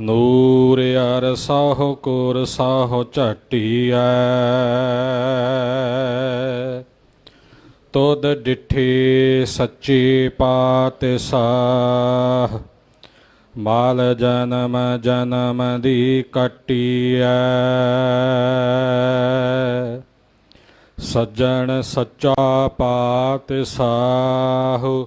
ਨੂਰ ਅਰ ਸਾਹੁ ਕੁਰ ਸਾਹੁ ਝਟੀਐ ਤੁਧ ਡਿਠੇ ਸੱਚੇ ਪਾਤਸ਼ਾਹ, ਮਾਲ ਜਨਮ ਜਨਮ ਦੀ ਕਟੀਐ ਸੱਜਣ ਸੱਚਾ ਪਾਤ ਪਾਤਸ਼ਾਹ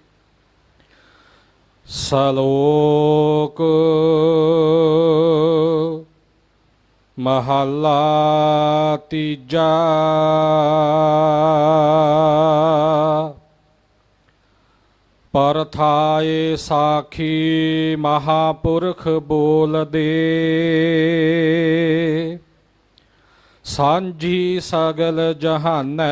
ਸਲੋਕ ਮਹੱਲਾ ਤੀਜਾ ਪਰਥਾਏ ਸਾਖੀ ਮਹਾਪੁਰਖ ਬੋਲਦੇ ਸਾਂਝੀ ਸਗਲ ਜਹਾਨੈ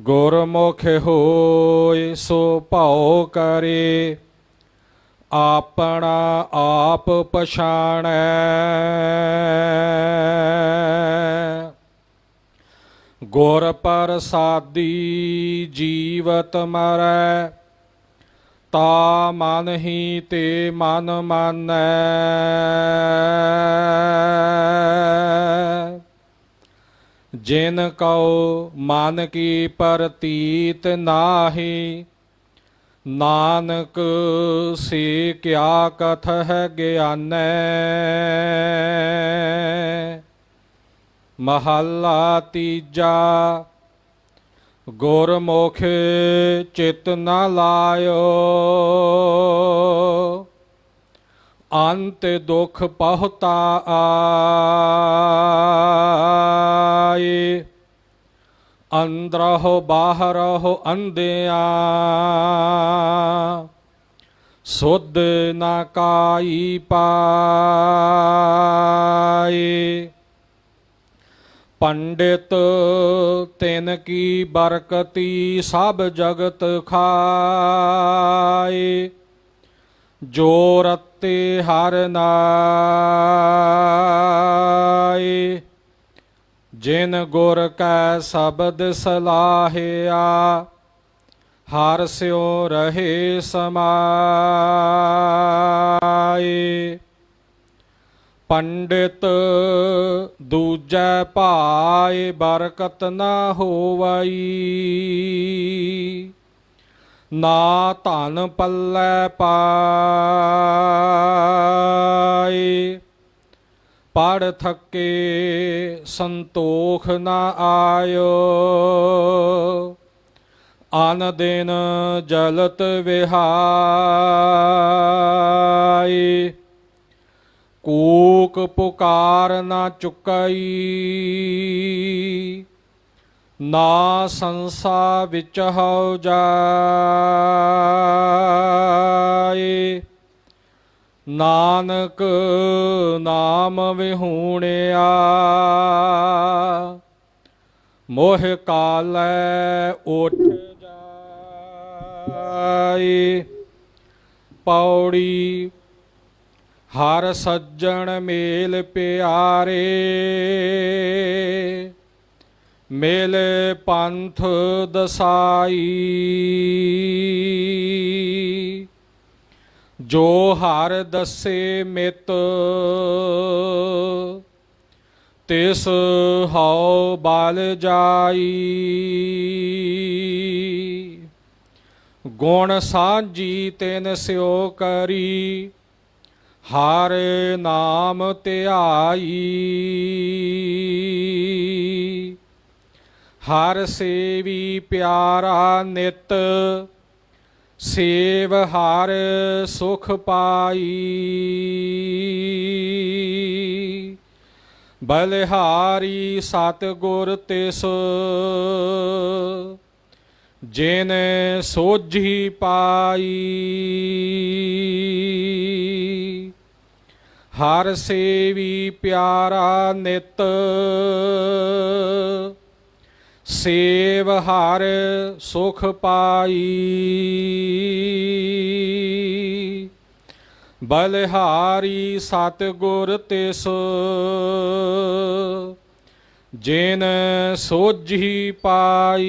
ਗੁਰਮੁਖ ਹੋਇ ਸੋ ਭਾਉ ਕਰੇ, ਆਪਣਾ ਆਪ ਪਛਾਣੈ। ਗੁਰ ਪ੍ਰਸਾਦੀ ਜੀਵਤ ਮਰੈ, ਤਾ ਮਨ ਹੀ ਤੇ ਮਨ ਮਾਨੈ। ਜਿਨ ਕਉ ਮਨ ਕੀ ਪ੍ਰਤੀਤ ਨਾਹੀ ਨਾਨਕ ਸੇ ਕਿਆ ਕਥ ਹੈ ਗਿਆਨੈ ਮਹੱਲਾ ਤੀਜਾ ਗੁਰਮੁਖ ਚਿਤ ਨ ਲਾਇਓ ਅੰਤ ਦੁਖ ਪਹੁਤਾ ਆਏ ਅੰਦਰਹੁ ਬਾਹਰਹੁ ਅੰਧਿਆ। ਸੁਧ ਨਾ ਕਾਈ ਪਾਏ। ਪੰਡਿਤ ਤਿਨ ਕੀ ਬਰਕਤੀ ਸਭ ਜਗਤ ਖਾਏ। ਜੋ ਰਤੇ ਹਰ ਨਾਏ, ਜਿਨ ਗੁਰ ਕੈ ਸ਼ਬਦ ਸਲਾਹਿਆ, ਹਰ ਸਿਓ ਰਹੇ ਸਮਾਏ। ਪੰਡਿਤ ਦੂਜੈ ਭਾਏ, ਬਰਕਤ ਨਾ ਹੋਵਈ। ਨਾ ਧਨ ਪੱਲੇ ਪਾਏ ਪੜ ਥੱਕੇ ਸੰਤੋਖ ਨਾ ਆਇਓ। ਆਨ ਦਿਨ ਜਲਤ ਵਿਹਾਈ। ਕੂਕ ਪੁਕਾਰ ਨਾ ਚੁਕਈ। ਨਾ ਸੰਸਾ ਵਿੱਚ ਹਉ ਜਾਏ। ਨਾਨਕ ਨਾਮ ਵਿਹੂਣਿਆ, ਮੋਹ ਕਾਲੈ ਉਠ ਜਾਏ। ਪੌੜੀ ਹਰ ਸੱਜਣ ਮੇਲ ਪਿਆਰੇ ਮੇਲ ਪੰਥ ਦਸਾਈ। ਜੋ ਹਰ ਦੱਸੇ ਮਿਤ, ਤਿਸ ਹਉ ਬਲ ਜਾਈ। ਗੁਣ ਸਾਂਝੀ ਤੈਨ ਸਿਓ ਕਰੀ, ਹਰ ਨਾਮ ਧਿਆਈ। ਹਰ ਸੇਵੀ ਪਿਆਰਾ ਨਿਤ, ਸੇਵ ਹਰ ਸੁਖ ਪਾਈ। ਬਲਿਹਾਰੀ ਸਤਿਗੁਰ ਤਿਸ, ਜਿਨ ਸੋਝੀ ਪਾਈ। ਹਰ ਸੇਵੀ ਪਿਆਰਾ ਨਿਤ ਸੇਵ ਹਰ ਸੁਖ ਪਾਈ। ਬਲਿਹਾਰੀ ਸਤਿਗੁਰ ਤਿਸ, ਜਿਨ ਸੋਝੀ ਪਾਈ।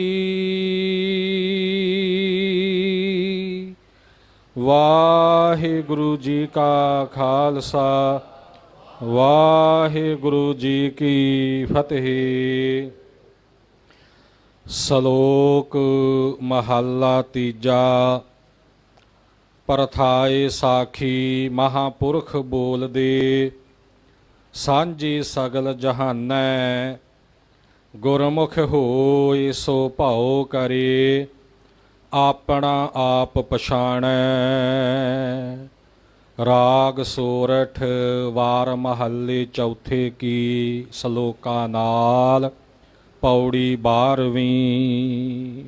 ਵਾਹਿਗੁਰੂ ਜੀ ਕਾ ਖਾਲਸਾ, ਵਾਹਿਗੁਰੂ ਜੀ ਕੀ ਫਤਿਹ। ਸ਼ਲੋਕ ਮਹੱਲਾ ਤੀਜਾ। ਪਰਥਾਏ ਸਾਖੀ ਮਹਾਪੁਰਖ ਬੋਲਦੇ, ਸਾਂਝੀ ਸਗਲ ਜਹਾਨੈ, ਗੁਰਮੁਖ ਹੋਏ ਸੋ ਭਾਉ ਕਰੇ, ਆਪਣਾ ਆਪ ਪਛਾਣੈ। ਰਾਗ ਸੋਰਠ ਵਾਰ ਮਹੱਲੇ ਚੌਥੇ ਕੀ ਸ਼ਲੋਕਾਂ ਨਾਲ ਪੌੜੀ 12ਵੀਂ